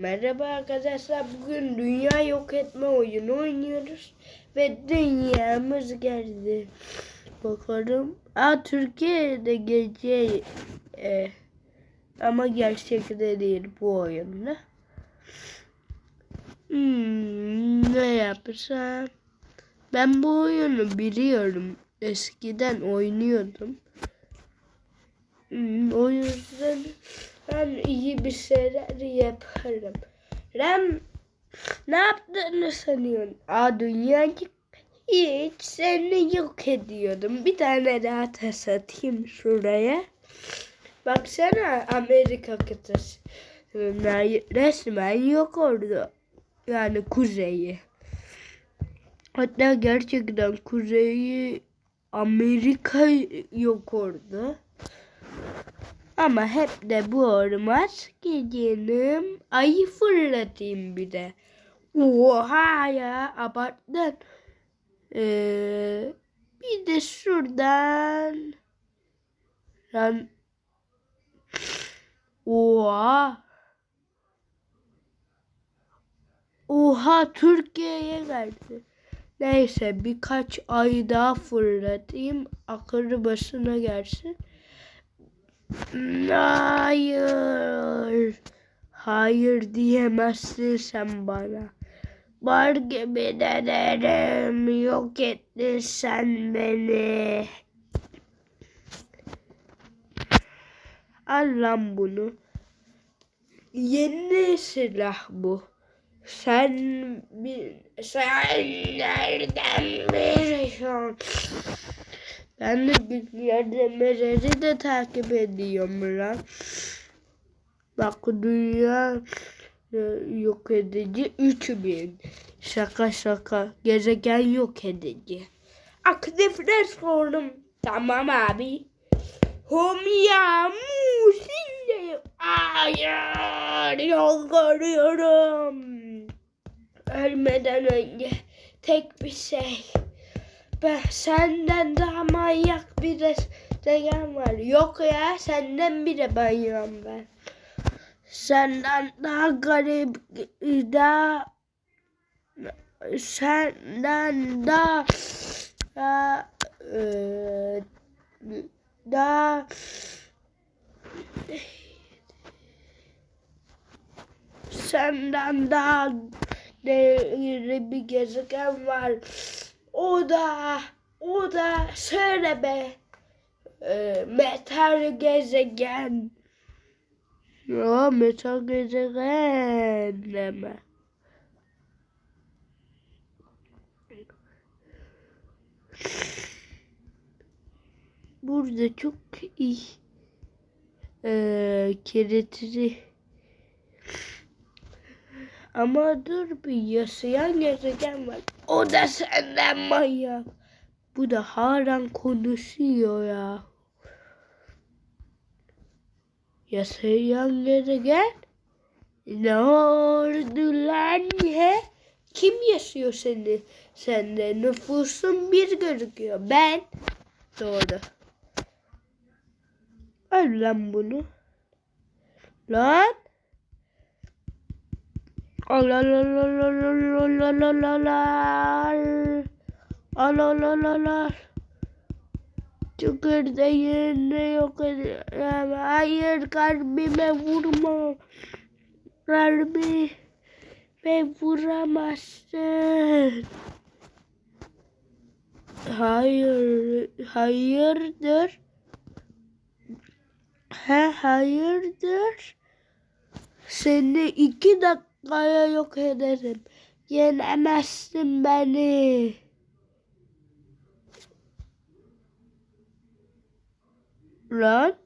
Merhaba arkadaşlar. Bugün dünya yok etme oyunu oynuyoruz. Ve dünyamız geldi. Bakalım. Aa Türkiye'de gece e, ama gerçekte değil bu oyunda. Hmm, ne yapsam? Ben bu oyunu biliyorum. Eskiden oynuyordum. Hmm, o yüzden ben iyi bir şeyler yaparım. Ram ne yaptığını sanıyorsun? Aa dünya hiç seni yok ediyordum. Bir tane daha tas atayım şuraya. Baksana Amerika kıtası. Resmen yok oldu. Yani kuzeyi. Hatta gerçekten kuzeyi Amerika yok oldu. Ama hep de bu olmaz canım. Ayı fırlatayım bir de. Oha ya abarttın. Ee, bir de şuradan. Lan. Oha. Oha Türkiye'ye geldi. Neyse birkaç ay daha fırlatayım. Akıllı başına gelsin. Hayır. Hayır diyemezsin sen bana. Var gibi derim. Yok ettin sen beni. Al lan bunu. Yeni silah bu. Sen bir sen nereden biliyorsun? Ben de Bilgiler Demirer'i de takip ediyorum lan. Bak dünya e, yok edici 3000. Şaka şaka. Gezegen yok edici. Aktifler sordum. Tamam abi. Homya mu şimdi. Hayır. Yol görüyorum. Ölmeden önce tek bir şey. Ben senden daha manyak bir gezegen var. Yok ya senden bile manyağım ben. Senden daha garip daha senden daha daha daha senden daha değerli bir gezegen var. O da o da şöyle be e, metal gezegen. Ya metal gezegen deme. Burada çok iyi e, kilitli ama dur bir yaşayan gezegen var. O da senden manyak. Bu da halen konuşuyor ya. Yaşayan gezegen? Ne oldu lan he? Kim yaşıyor seni? Sende nüfusun bir gözüküyor. Ben. Doğru. Al lan bunu. Lan. Alalalalalalar. Çıkırda yerine yok edeceğim. Hayır kalbime vurma. Kalbime vuramazsın. Hayır, hayırdır. He hayırdır. Seni iki dakika dakikaya yok ederim. Yenemezsin beni. Lan.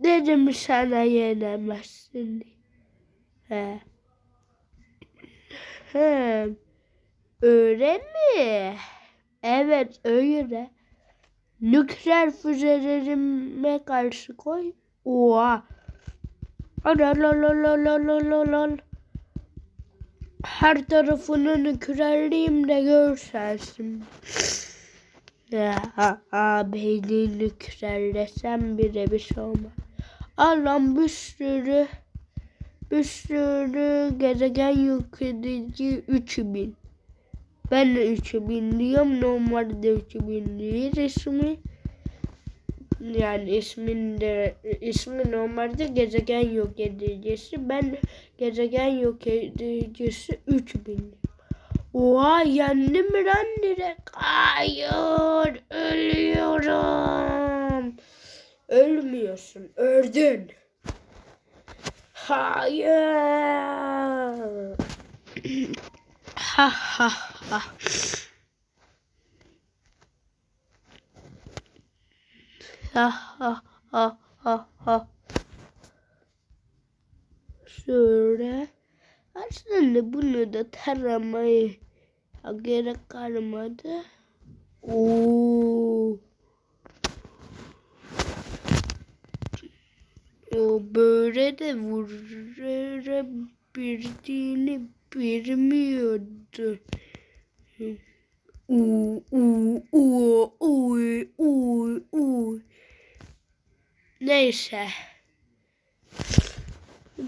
Dedim sana yenemezsin. He. He. Öyle mi? Evet öyle nükleer füzelerime karşı koy. Oha. Aralalalalalalal. Her tarafını nükleerliğimle görselsin. Ya abini nükleerlesem bile bir şey olmaz. Allah'ım bir sürü bir sürü gezegen yok edici 3000. Ben de 3000 diyorum. Normalde 3000 değil ismi. Yani isminde ismi normalde gezegen yok edicisi. Ben gezegen yok edicisi 3000. Oha yendim lan direkt. Hayır ölüyorum. Ölmüyorsun öldün. Hayır. ha ha ha. Ha ha ha ha ha. Şöyle. Aslında bunu da taramayı gerek kalmadı. Oo. O böyle de vurabildiğini bilmiyordu. Uuu uuu uuu uuu uuu uuu. Neyse.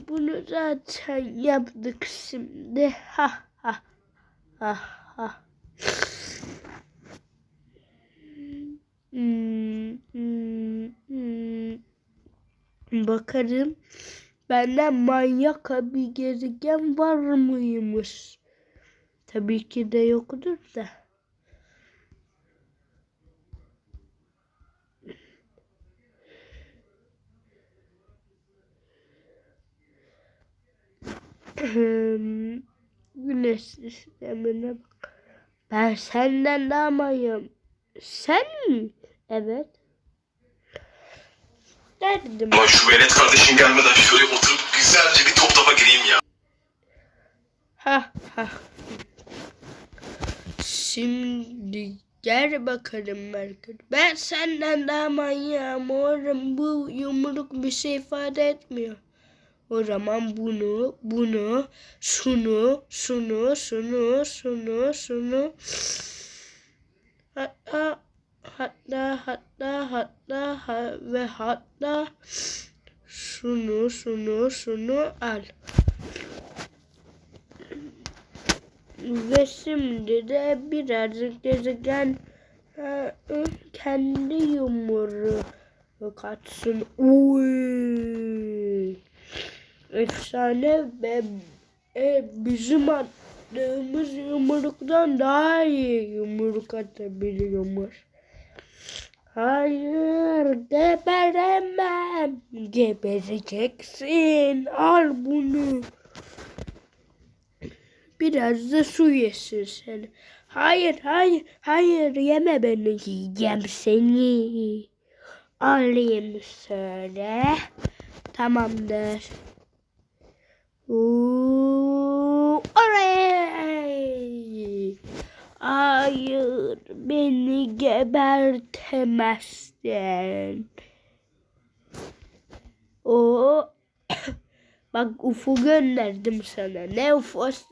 Bunu zaten yaptık şimdi. Ha ha ha ha. Hmm, hmm. Bakarım. Benden manyak bir gezegen var mıymış? Tabii ki de yoktur da. Güneş sistemine bak. Ben senden daha manyağım. Sen mi? Evet. Derdim. Ama şu velet kardeşin gelmeden şöyle oturup güzelce bir top topa gireyim ya. Ha ha. Şimdi gel bakalım Merkür. Ben senden daha manyağım oğlum. Bu yumruk bir şey ifade etmiyor. O zaman bunu, bunu, şunu, şunu, şunu, şunu, şunu. Hatta, hatta, hatta, hatta ha, ve hatta şunu, şunu, şunu al. Ve şimdi de birazcık gezegen e, kendi yumruğu katsın. Uy. Efsane ve e, bizim attığımız yumruktan daha iyi yumruk atabiliyormuş. Hayır geberemem. Gebereceksin. Al bunu. Biraz da su yesin seni. Hayır, hayır, hayır yeme beni. Yiyeceğim seni. Alayım söyle. Tamamdır. Uuu, Oley! Hayır, beni gebertemezsin. O Bak UFO gönderdim sana. Ne UFO'su?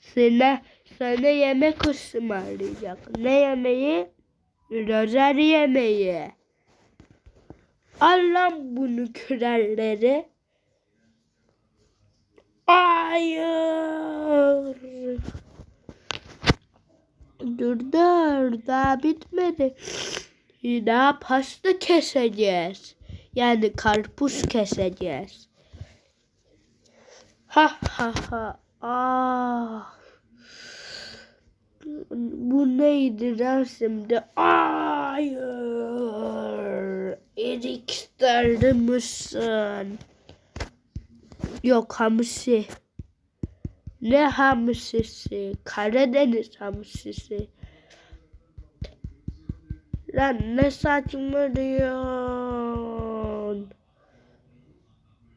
Sana, sana yemek ısmarlayacak. Ne yemeği? Lazer yemeği. Al lan bunu kürelleri. Hayır. Dur dur daha bitmedi. Daha pasta keseceğiz. Yani karpuz keseceğiz. Ha ha ha. Ah. Bu neydi şimdi? Hayır. Erik mısın? Yok hamsi. Ne hamsisi? Karadeniz hamsisi. Lan ne saçmalıyorsun?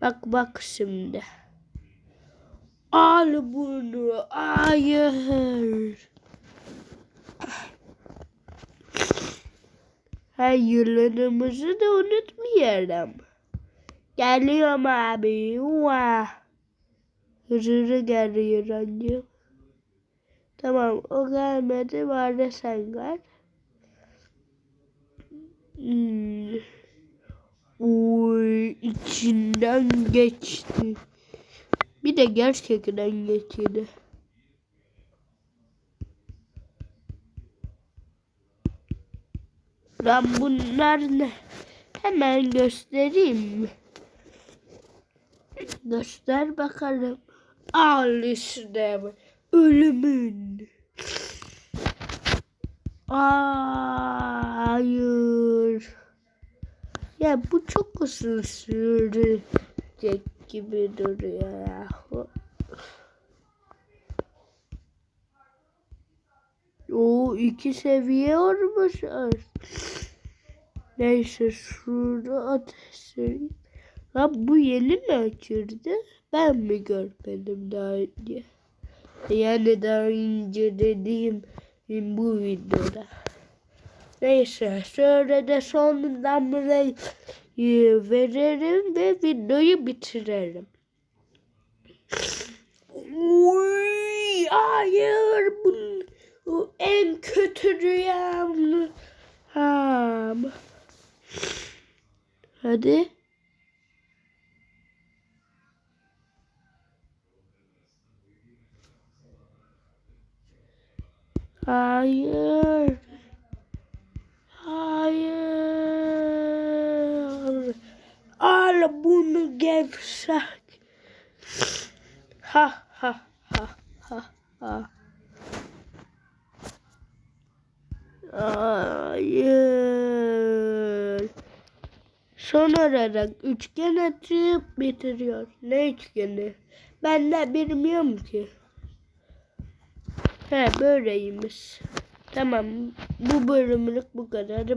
Bak bak şimdi. Al bunu. Hayır. Hayırlarımızı da unutmayalım. Geliyorum abi. Vah. Hırırı geliyor anne. Tamam o gelmedi bari sen gel. Hmm. Oy içinden geçti. Bir de gerçekten geçti. Lan bunlar ne? Hemen göstereyim? Göster bakalım. Al işte. Ölümün. Hayır. Ya bu çok uzun sürecek gibi duruyor ya. O iki seviye olmuşuz. Neyse şurada ateşlerim. Lan bu yeni mi açıldı? Ben mi görmedim daha önce? Yani daha önce dediğim bu videoda. Neyse şöyle de sonundan burayı veririm ve videoyu bitiririm. Uy, hayır bu, bu en kötü rüyam. Ha. Hadi. Hayır. Al bunu gevşek. Ha ha ha ha ha. Hayır. Son olarak üçgen açıp bitiriyor. Ne üçgeni? Ben de bilmiyorum ki. He böyleymiş. Tamam bu bölümlük bu kadar. Bye.